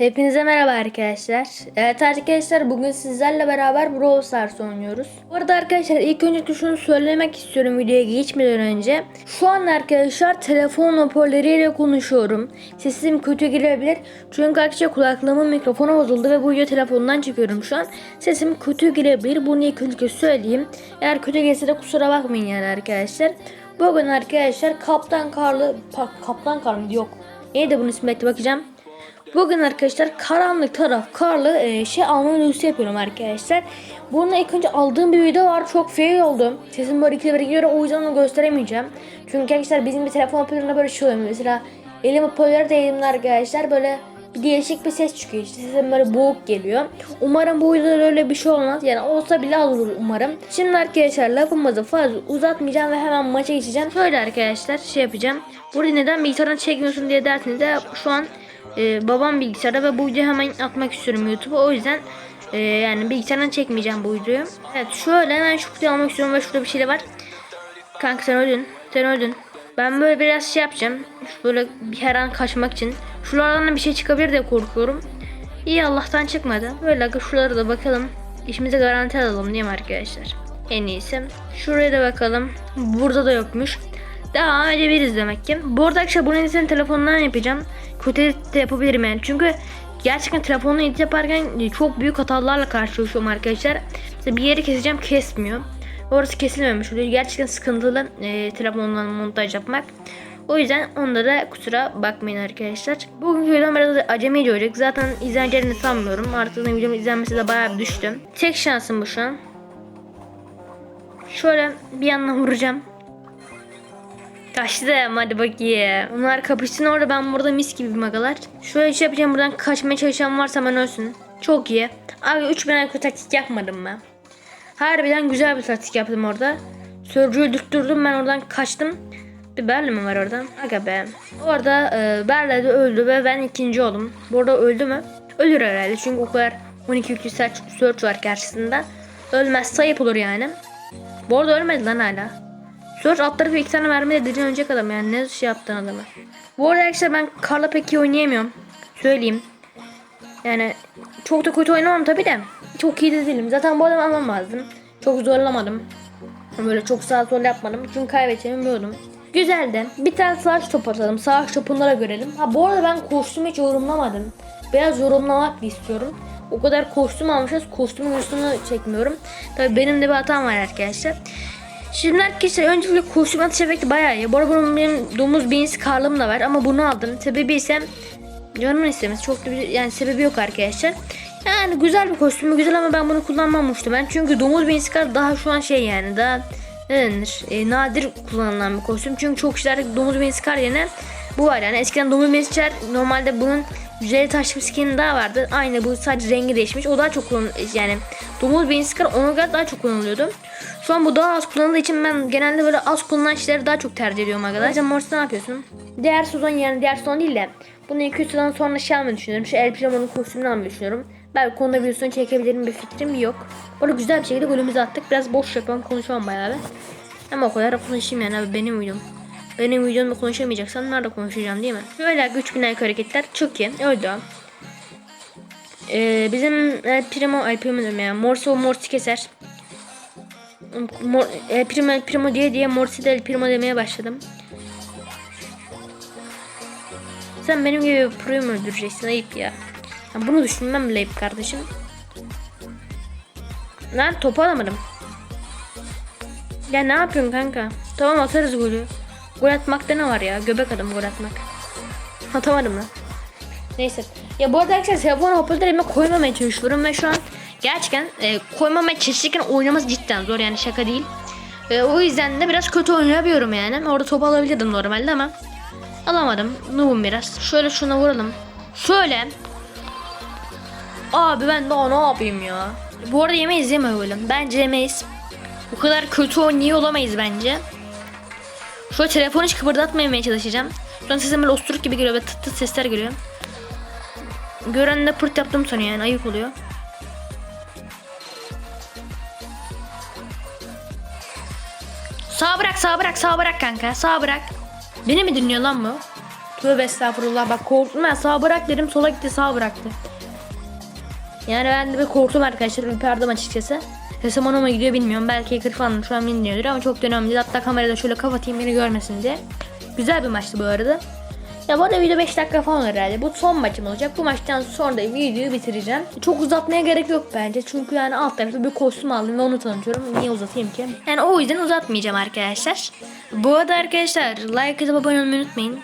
Hepinize merhaba arkadaşlar. Evet arkadaşlar bugün sizlerle beraber Brawl Stars oynuyoruz. Bu arada arkadaşlar ilk önce şunu söylemek istiyorum videoya geçmeden önce. Şu an arkadaşlar telefon hoparlörüyle konuşuyorum. Sesim kötü girebilir. Çünkü arkadaşlar kulaklığımın mikrofonu bozuldu ve bu video telefondan çekiyorum şu an. Sesim kötü girebilir. Bunu ilk önce söyleyeyim. Eğer kötü gelse de kusura bakmayın yani arkadaşlar. Bugün arkadaşlar Kaptan Karlı... Kaptan Karlı yok. Neydi bunun ismi bekle bakacağım. Bugün arkadaşlar karanlık taraf karlı e, şey alma videosu yapıyorum arkadaşlar. Bununla ilk önce aldığım bir video var çok fail oldu. Sesim böyle ikili bir gidiyor o yüzden onu gösteremeyeceğim. Çünkü arkadaşlar bizim bir telefon hoparlöründe böyle şey oluyor. Mesela elim hoparlörü değdiğimde arkadaşlar böyle bir değişik bir ses çıkıyor işte sesim böyle boğuk geliyor. Umarım bu videoda öyle bir şey olmaz. Yani olsa bile olur umarım. Şimdi arkadaşlar lafımızı fazla uzatmayacağım ve hemen maça geçeceğim. Şöyle arkadaşlar şey yapacağım. Burada neden bilgisayardan çekmiyorsun diye dersiniz de şu an ee, babam bilgisayarda ve bu videoyu hemen atmak istiyorum YouTube'a. O yüzden e, yani bilgisayardan çekmeyeceğim bu videoyu. Evet şöyle hemen şu kutuyu almak istiyorum ve şurada bir şey de var. Kanka sen öldün. Sen öldün. Ben böyle biraz şey yapacağım. Böyle bir her an kaçmak için. Şuralardan da bir şey çıkabilir diye korkuyorum. İyi Allah'tan çıkmadı. Böyle şuralara da bakalım. İşimizi garanti alalım mi arkadaşlar? En iyisi. Şuraya da bakalım. Burada da yokmuş. Devam edebiliriz demek ki. Bu arada arkadaşlar bunu senin telefonundan yapacağım. Kötü de yapabilirim yani. Çünkü gerçekten telefonla edit yaparken çok büyük hatalarla karşılaşıyorum arkadaşlar. Mesela bir yeri keseceğim kesmiyor. Orası kesilmemiş oluyor. Gerçekten sıkıntılı e, telefondan montaj yapmak. O yüzden onda da kusura bakmayın arkadaşlar. Bugünkü videom biraz acemice olacak. Zaten izleneceğini sanmıyorum. Artık videomun izlenmesi de bayağı düştü. Tek şansım bu şu an. Şöyle bir yandan vuracağım. Kaçtım hadi bakayım. Bunlar kapışsın orada ben burada mis gibi magalar. Şöyle şey yapacağım buradan kaçmaya çalışan varsa hemen ölsün. Çok iyi. Abi 3000 IQ taktik yapmadım ben. Harbiden güzel bir taktik yaptım orada. Sörcüyü öldürttürdüm ben oradan kaçtım. Bir Berli mi var orada? Aga be. Orada e, Berli de öldü ve ben ikinci oldum. Bu arada öldü mü? Ölür herhalde çünkü o kadar 12 300 search, search var karşısında. Ölmez sayıp olur yani. Bu arada ölmedi lan hala. Search atları ve iki tane mermi de dediğin ölecek adam yani ne şey yaptın adamı. Bu arada arkadaşlar ben Karla pek iyi oynayamıyorum. Söyleyeyim. Yani çok da kötü oynamam tabi de. Çok iyi de değilim. Zaten bu adamı alamazdım. Çok zorlamadım. Böyle çok sağ sol yapmadım. Çünkü kaybedeceğimi biliyordum. Güzeldi. Bir tane savaş top atalım. Savaş topunda da görelim. Ha bu arada ben kostümü hiç yorumlamadım. Biraz yorumlamak istiyorum. O kadar kostüm almışız. Kostümün üstünü çekmiyorum. Tabi benim de bir hatam var arkadaşlar. Şimdi arkadaşlar öncelikle kostüm atış efekti bayağı iyi. Bu arada bunun benim domuz beyin karlım da var ama bunu aldım. Sebebi ise canımın istemesi. Çok da bir yani sebebi yok arkadaşlar. Yani güzel bir kostümü güzel ama ben bunu kullanmamıştım ben. Çünkü domuz beyin skar daha şu an şey yani daha ne denir? E, nadir kullanılan bir kostüm. Çünkü çok kişiler domuz beyin skar yerine bu var yani. Eskiden domuz beyin skar normalde bunun Yüzeyli taşlı bir skin daha vardı. Aynı bu sadece rengi değişmiş. O daha çok kullan yani domuz beyin skar ona göre daha çok kullanılıyordu. Şu an bu daha az kullanıldığı için ben genelde böyle az kullanılan şeyleri daha çok tercih ediyorum arkadaşlar. Sen Mortis ne yapıyorsun? Diğer sezon yani diğer sezon değil de bunu 2 sezon sonra şey almayı düşünüyorum. Şu El Primo'nun kostümünü almayı düşünüyorum. Belki konuda videosunu çekebilirim bir fikrim yok. Böyle güzel bir şekilde golümüzü attık. Biraz boş yapıyorum konuşamam bayağı bir. Ama o kadar da konuşayım yani benim videom. Benim videomda konuşamayacaksam nerede konuşacağım değil mi? Böyle 3000 like hareketler çok iyi. Öldü. Ee, bizim El Primo, El Primo diyorum ya. Morse o keser. Mor, El Primo, Primo diye diye Morse de Primo demeye başladım. Sen benim gibi bir pro'yu mu öldüreceksin? Ayıp ya. ya bunu düşünmem bile ayıp kardeşim. Lan topu alamadım. Ya ne yapıyorsun kanka? Tamam atarız golü. Gol atmakta ne var ya? Göbek adam gol atmak. Atamadım lan. Neyse. Ya bu arada arkadaşlar telefonu hoparlörüme koymamaya çalışıyorum ve şu an gerçekten e, koymamaya çalışırken oynaması cidden zor yani şaka değil. E, o yüzden de biraz kötü oynayabiliyorum yani. Orada top alabilirdim normalde ama alamadım. Noob'um biraz. Şöyle şuna vuralım. Şöyle. Abi ben daha ne yapayım ya? Bu arada yemeyiz değil oğlum? Bence yemeyiz. Bu kadar kötü oynuyor olamayız bence. Şöyle telefonu hiç kıpırdatmamaya çalışacağım. Sonra sesim böyle osturuk gibi geliyor ve tıt tıt sesler geliyor. Gören de pırt yaptım sanıyor yani ayıp oluyor. Sağ bırak sağ bırak sağ bırak kanka sağ bırak. Beni mi dinliyor lan bu? Tövbe estağfurullah bak korktum ben sağa bırak dedim sola gitti sağa bıraktı. Yani ben de bir korktum arkadaşlar ürperdim açıkçası. Sesim ona mı gidiyor bilmiyorum. Belki 40 falan şu an dinliyordur ama çok önemli değil. Hatta kamerada şöyle kapatayım beni görmesin diye. Güzel bir maçtı bu arada. Ya bu arada video 5 dakika falan herhalde. Bu son maçım olacak. Bu maçtan sonra da videoyu bitireceğim. Çok uzatmaya gerek yok bence. Çünkü yani alt tarafta bir kostüm aldım ve onu tanıtıyorum. Niye uzatayım ki? Yani o yüzden uzatmayacağım arkadaşlar. Bu arada arkadaşlar like atıp abone olmayı unutmayın.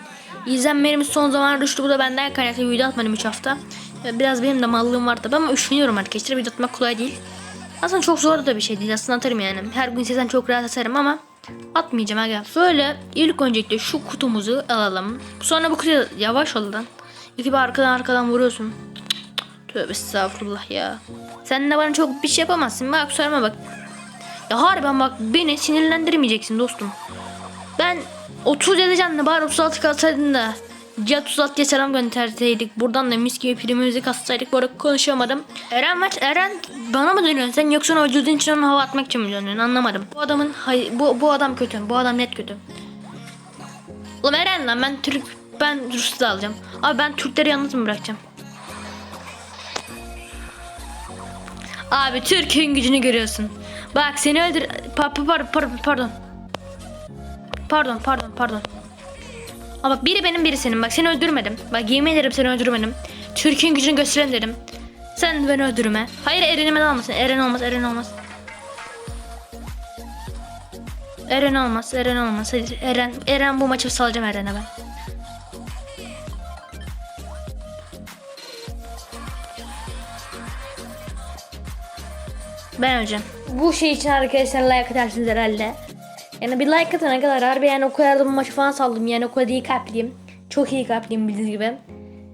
İzlenmelerimiz son zamanlarda düştü. Bu da benden kaynaklı video atmadım 3 hafta. Biraz benim de mallığım var tabi ama üşeniyorum arkadaşlar. Video atmak kolay değil. Aslında çok zor da bir şey değil. Aslında atarım yani. Her gün istesem çok rahat atarım ama atmayacağım aga. Şöyle ilk öncelikle şu kutumuzu alalım. Sonra bu kutuya yavaş ol lan. İki bir arkadan arkadan vuruyorsun. Tövbe estağfurullah ya. Sen de bana çok bir şey yapamazsın. Bak sorma bak. Ya harbiden bak beni sinirlendirmeyeceksin dostum. Ben 30 yazacağım da bari 36 kalsaydın da. Cihat 36'ya selam gönderseydik. Buradan da mis gibi primimizi katsaydık. Bu arada konuşamadım. Eren maç Eren bana mı dönüyorsun sen yoksa o vücudun için onu hava atmak için mi dönüyorsun anlamadım. Bu adamın bu, bu adam kötü. Bu adam net kötü. Oğlum Eren lan ben Türk ben Rus'u da alacağım. Abi ben Türkleri yalnız mı bırakacağım? Abi Türk'ün gücünü görüyorsun. Bak seni öldür... Pa, pa, par- pardon. Pardon pardon pardon. Ama bak biri benim biri senin. Bak seni öldürmedim. Bak yemin ederim seni öldürmedim. Türk'ün gücünü gösterelim dedim. Sen beni öldürme. Hayır Eren'ime almasın. Eren olmaz Eren olmaz. Eren olmaz Eren olmaz. Hadi Eren, Eren bu maçı salacağım Eren'e ben. Ben öleceğim. Bu şey için arkadaşlar like atarsınız herhalde. Yani bir like atana kadar harbi yani o kadar da bu maçı falan saldım. Yani o kadar iyi kalpliyim. Çok iyi kalpliyim bildiğiniz gibi.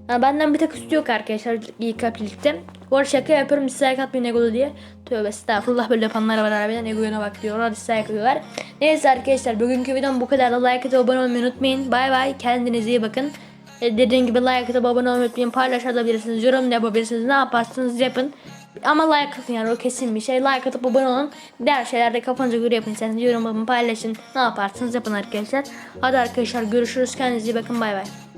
Yani benden bir tek üstü yok arkadaşlar iyi kalplilikte. Bu arada şaka yapıyorum dislike atmayın egolu diye. Tövbe estağfurullah böyle yapanlar var harbiden egoyuna bak diyorlar dislike atıyorlar. Neyse arkadaşlar bugünkü videom bu kadar da like atıp abone olmayı unutmayın. Bay bay kendinize iyi bakın. Dediğim gibi like atıp abone olmayı unutmayın. Paylaşabilirsiniz, yorum da yapabilirsiniz. Ne yaparsanız yapın. Ama like atın yani o kesin bir şey. Like atıp abone olun. Diğer şeylerde kafanıza göre yapın. Sen yorum paylaşın. Ne yaparsınız yapın arkadaşlar. Hadi arkadaşlar görüşürüz. Kendinize iyi bakın. Bay bay.